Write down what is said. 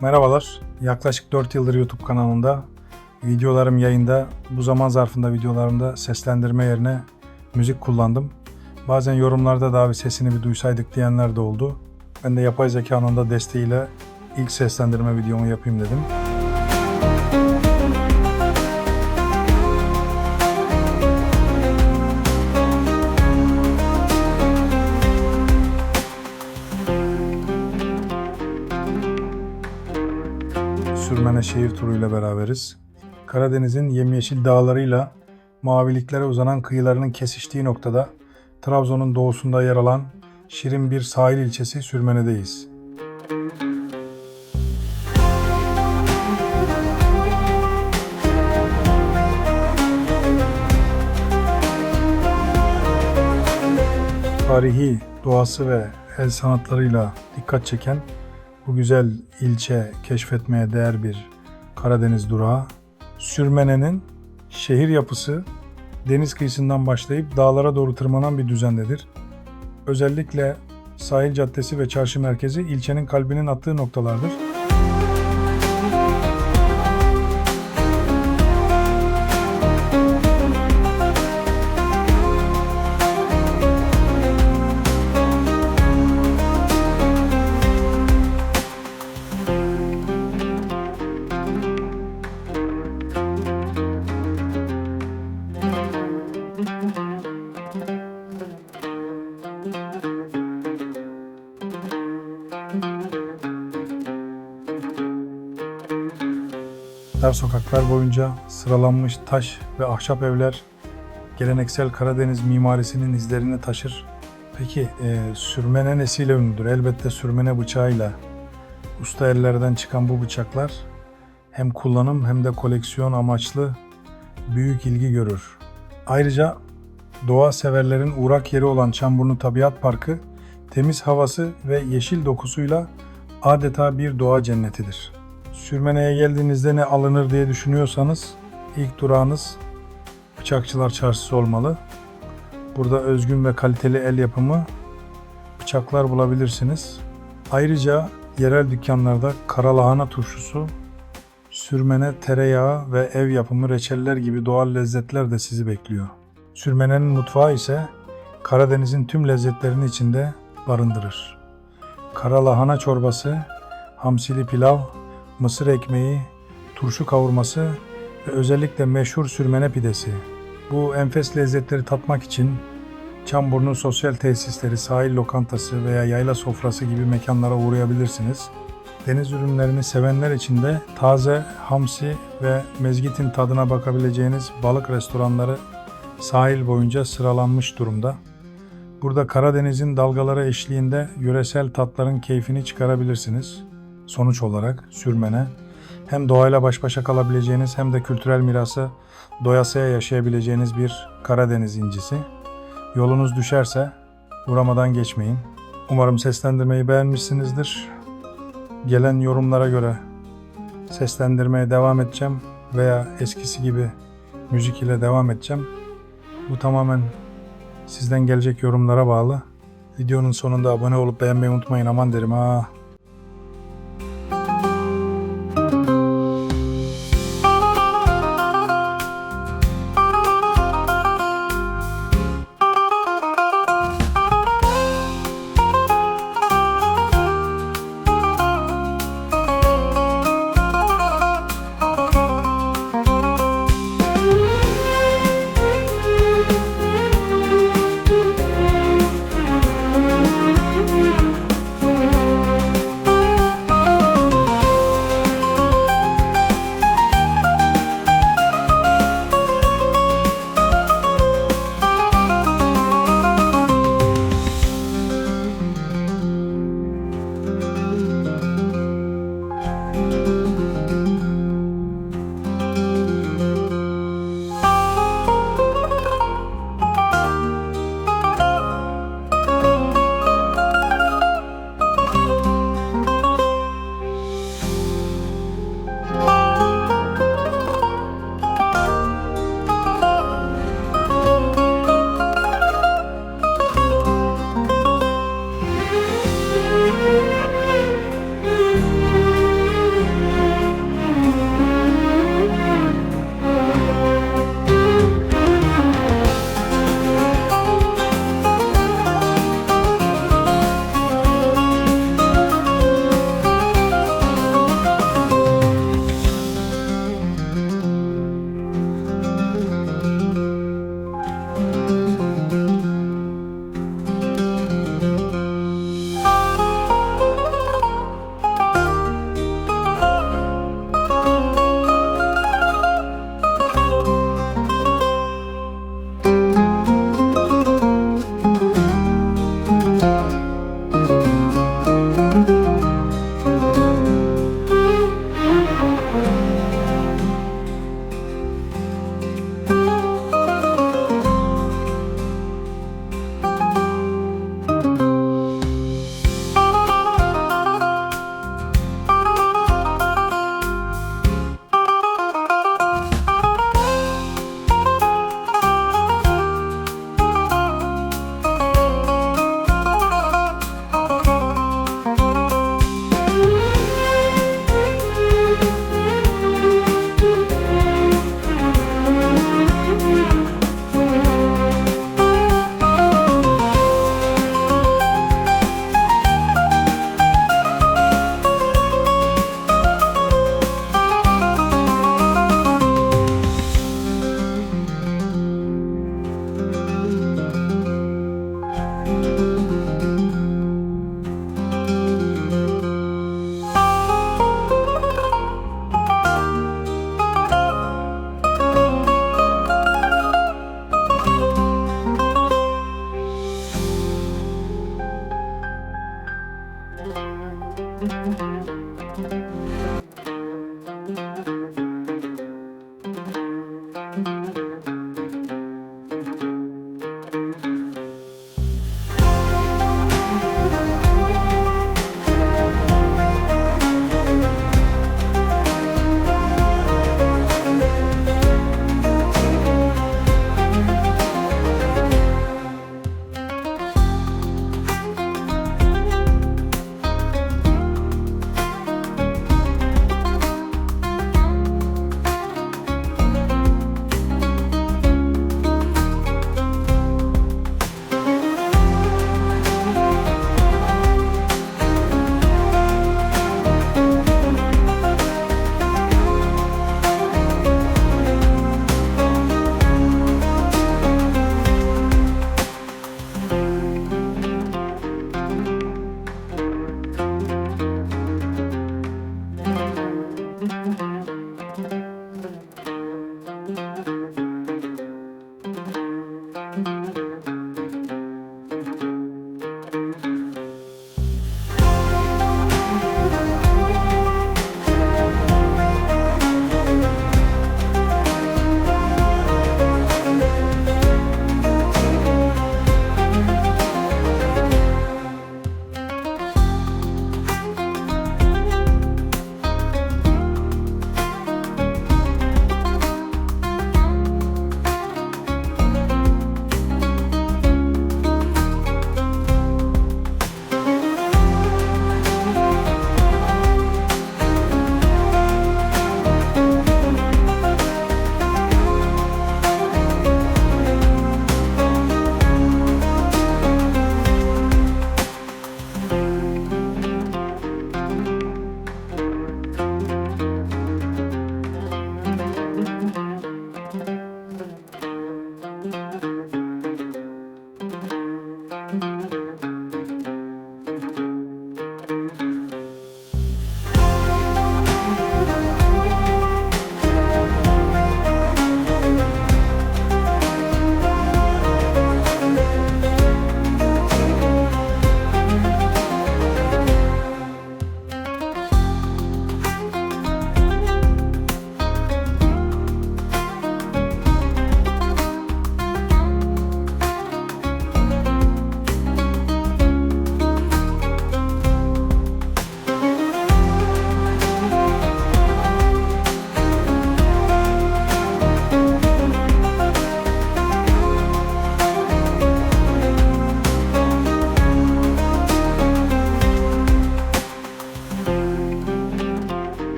Merhabalar. Yaklaşık 4 yıldır YouTube kanalında videolarım yayında. Bu zaman zarfında videolarımda seslendirme yerine müzik kullandım. Bazen yorumlarda da abi sesini bir duysaydık diyenler de oldu. Ben de yapay zekanın da desteğiyle ilk seslendirme videomu yapayım dedim. Sürmene şehir turuyla beraberiz. Karadeniz'in yemyeşil dağlarıyla maviliklere uzanan kıyılarının kesiştiği noktada Trabzon'un doğusunda yer alan şirin bir sahil ilçesi Sürmene'deyiz. Tarihi, doğası ve el sanatlarıyla dikkat çeken bu güzel ilçe keşfetmeye değer bir Karadeniz durağı. Sürmene'nin şehir yapısı deniz kıyısından başlayıp dağlara doğru tırmanan bir düzendedir. Özellikle sahil caddesi ve çarşı merkezi ilçenin kalbinin attığı noktalardır. Dar sokaklar boyunca sıralanmış taş ve ahşap evler geleneksel Karadeniz mimarisinin izlerini taşır. Peki e, sürmene nesiyle ünlüdür? Elbette sürmene bıçağıyla. Usta ellerden çıkan bu bıçaklar hem kullanım hem de koleksiyon amaçlı büyük ilgi görür. Ayrıca doğa severlerin uğrak yeri olan Çamburnu Tabiat Parkı temiz havası ve yeşil dokusuyla adeta bir doğa cennetidir. Sürmene'ye geldiğinizde ne alınır diye düşünüyorsanız ilk durağınız Bıçakçılar Çarşısı olmalı. Burada özgün ve kaliteli el yapımı bıçaklar bulabilirsiniz. Ayrıca yerel dükkanlarda karalahana turşusu, sürmene tereyağı ve ev yapımı reçeller gibi doğal lezzetler de sizi bekliyor. Sürmenenin mutfağı ise Karadeniz'in tüm lezzetlerini içinde barındırır. Karalahana çorbası, hamsili pilav, mısır ekmeği, turşu kavurması ve özellikle meşhur sürmene pidesi. Bu enfes lezzetleri tatmak için Çamburnu sosyal tesisleri, sahil lokantası veya yayla sofrası gibi mekanlara uğrayabilirsiniz. Deniz ürünlerini sevenler için de taze hamsi ve mezgitin tadına bakabileceğiniz balık restoranları sahil boyunca sıralanmış durumda. Burada Karadeniz'in dalgaları eşliğinde yöresel tatların keyfini çıkarabilirsiniz. Sonuç olarak sürmene hem doğayla baş başa kalabileceğiniz hem de kültürel mirası doyasıya yaşayabileceğiniz bir Karadeniz incisi. Yolunuz düşerse uğramadan geçmeyin. Umarım seslendirmeyi beğenmişsinizdir. Gelen yorumlara göre seslendirmeye devam edeceğim veya eskisi gibi müzik ile devam edeceğim. Bu tamamen sizden gelecek yorumlara bağlı. Videonun sonunda abone olup beğenmeyi unutmayın aman derim ha.